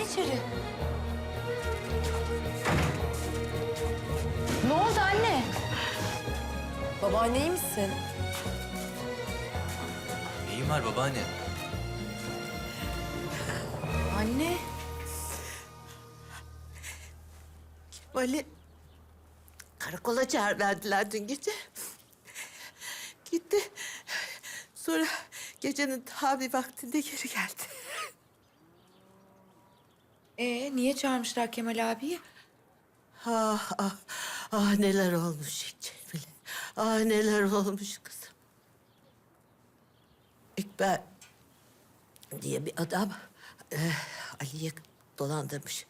içeri. Ne oldu anne? Babaanne iyi misin? Neyim var babaanne? Anne. Vali karakola çağır verdiler dün gece. Gitti. Sonra gecenin ta bir vaktinde geri geldi. Ee, niye çağırmışlar Kemal abiyi? Ah ah ah neler olmuş Cemile. Ah neler olmuş kızım. İkbal diye bir adam eh, Ali'ye dolandırmış.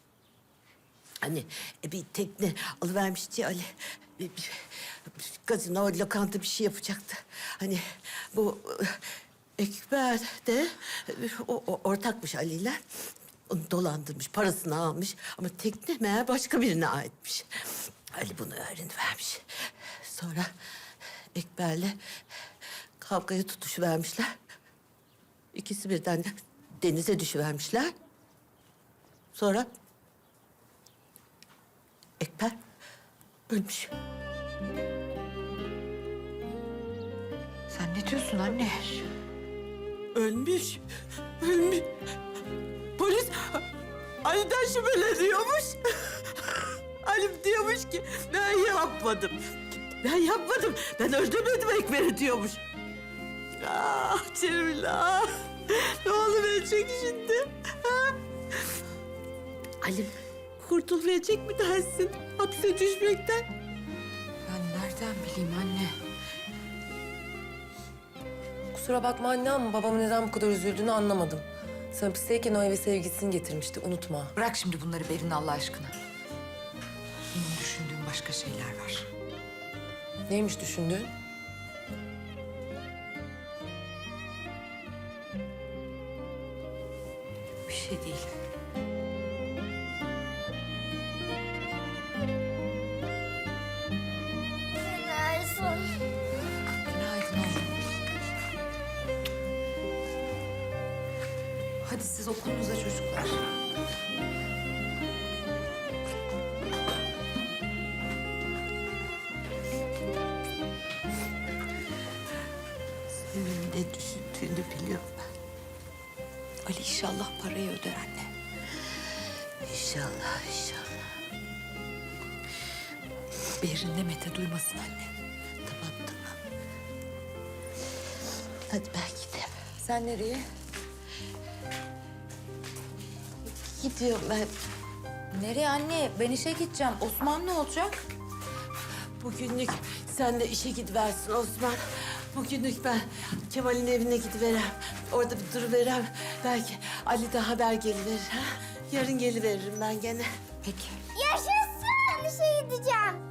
Hani e, bir tekne alıvermişti Ali. Bir, bir, bir gazino, lokanta bir şey yapacaktı. Hani bu e, Ekber de e, o, o ortakmış Ali'yle. Onu dolandırmış, parasını almış. Ama tekne meğer başka birine aitmiş. Ali bunu öğrenivermiş. Sonra Ekber'le kavgaya tutuşuvermişler. İkisi birden de denize düşüvermişler. Sonra Ekber ölmüş. Sen ne diyorsun anne? Ölmüş. Ölmüş. Polis Ali'den şüpheleniyormuş. Ali diyormuş ki ben yapmadım. Ben yapmadım. Ben öldürmedim Ekber'i diyormuş. Ah Cemil ah. Ne oluverecek şimdi? Ha? Ali kurtulabilecek mi dersin hapse düşmekten? Ben nereden bileyim anne? Kusura bakma anne ama babamın neden bu kadar üzüldüğünü anlamadım. Sen hapisteyken o eve sevgilisini getirmişti. Unutma. Bırak şimdi bunları Berin Allah aşkına. Benim düşündüğüm başka şeyler var. Neymiş düşündüğün? Bir şey değil. Okulunuza çocuklar. Senin ne düşündüğünü biliyorum ben. Ali inşallah parayı öder anne. İnşallah, inşallah. Berin de Mete duymasın anne. Tamam, tamam. Hadi ben gideyim. Sen nereye? Gidiyorum ben. Nereye anne? Ben işe gideceğim. Osman ne olacak? Bugünlük sen de işe gidiversin Osman. Bugünlük ben Kemal'in evine gidiverem. Orada bir duruverem. Belki Ali de haber geliverir. Ha? Yarın geliveririm ben gene. Peki. Yaşasın! İşe gideceğim.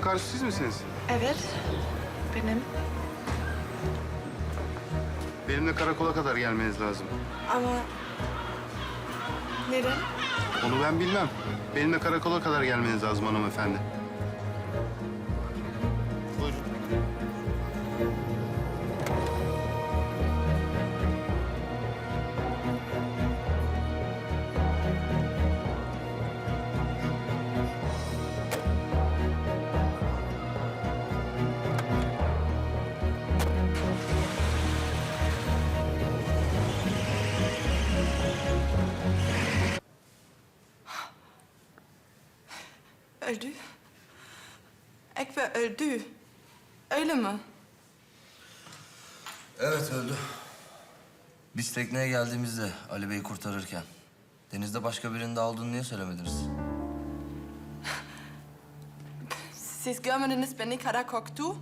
Karşı siz misiniz? Evet, benim. Benimle karakola kadar gelmeniz lazım. Ama neden? Onu ben bilmem. Benimle karakola kadar gelmeniz lazım hanımefendi. Öldü. Ekber öldü. Öyle mi? Evet öldü. Biz tekneye geldiğimizde Ali Bey'i kurtarırken denizde başka birinin daha olduğunu niye söylemediniz? Siz görmediniz beni kadar korktu.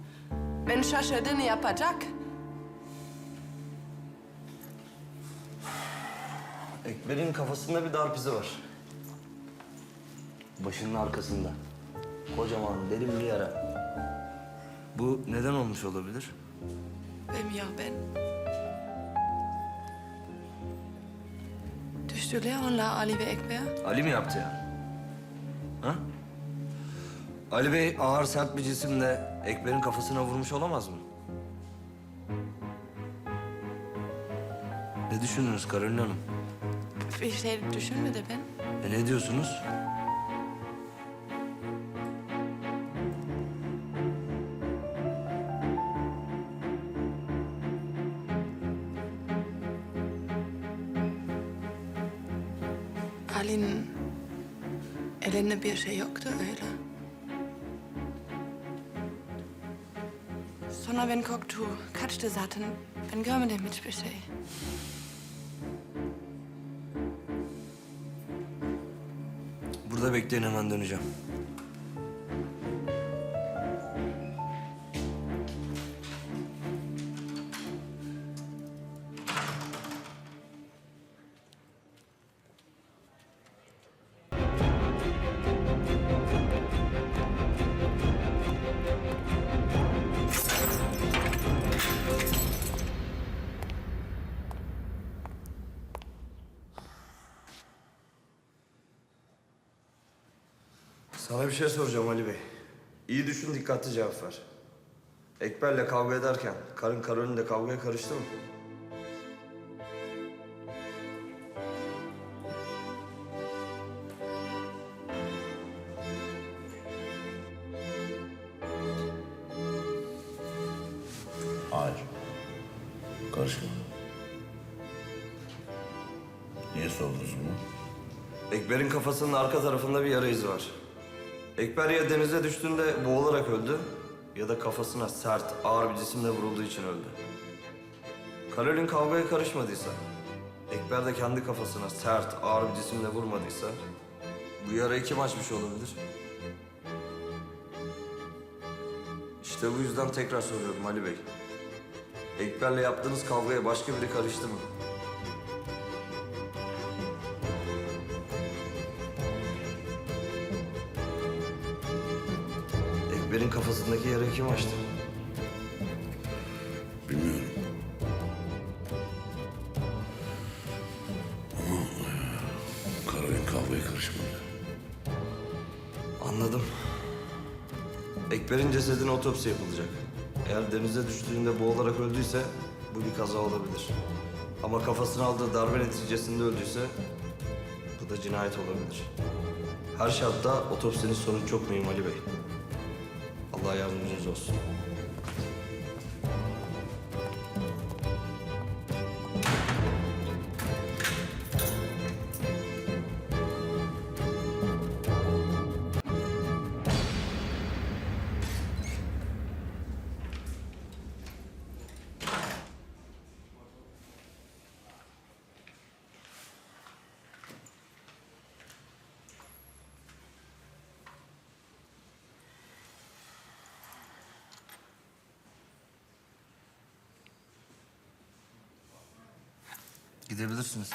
Ben şaşırdığını yapacak. Ekber'in kafasında bir darp izi var. Başının arkasında. Kocaman derin bir yara. Bu neden olmuş olabilir? Bilmiyorum ben. Düştüler onlar Ali ve Ekber. Ali mi yaptı ya? Ha? Ali Bey ağır sert bir cisimle Ekber'in kafasına vurmuş olamaz mı? Ne düşündünüz Karolin Hanım? Bir şey düşünmedi ben. E ne diyorsunuz? Bir şey yoktu öyle. Sonra ben korktu, kaçtı zaten. Ben görmedim hiçbir şey. Burada bekleyin hemen döneceğim. Sana bir şey soracağım Ali Bey. İyi düşün, dikkatli cevap ver. Ekber'le kavga ederken karın Karol'ün de kavgaya karıştı mı? Hayır. Karışma. Niye sordunuz bunu? Ekber'in kafasının arka tarafında bir yara izi var. Ekber ya denize düştüğünde boğularak öldü ya da kafasına sert, ağır bir cisimle vurulduğu için öldü. Karol'ün kavgaya karışmadıysa, Ekber de kendi kafasına sert, ağır bir cisimle vurmadıysa bu yarayı kim açmış olabilir? İşte bu yüzden tekrar soruyorum Ali Bey. Ekber'le yaptığınız kavgaya başka biri karıştı mı? Kafasındaki yarayı kim açtı? Bilmiyorum. Ama e, Karolin kavgaya karışmadı. Anladım. Ekber'in cesedine otopsi yapılacak. Eğer denize düştüğünde boğularak öldüyse bu bir kaza olabilir. Ama kafasına aldığı darbe neticesinde öldüyse bu da cinayet olabilir. Her şartta otopsinin sonu çok mühim Ali Bey. Allah yardımcınız olsun. Gidebilirsiniz.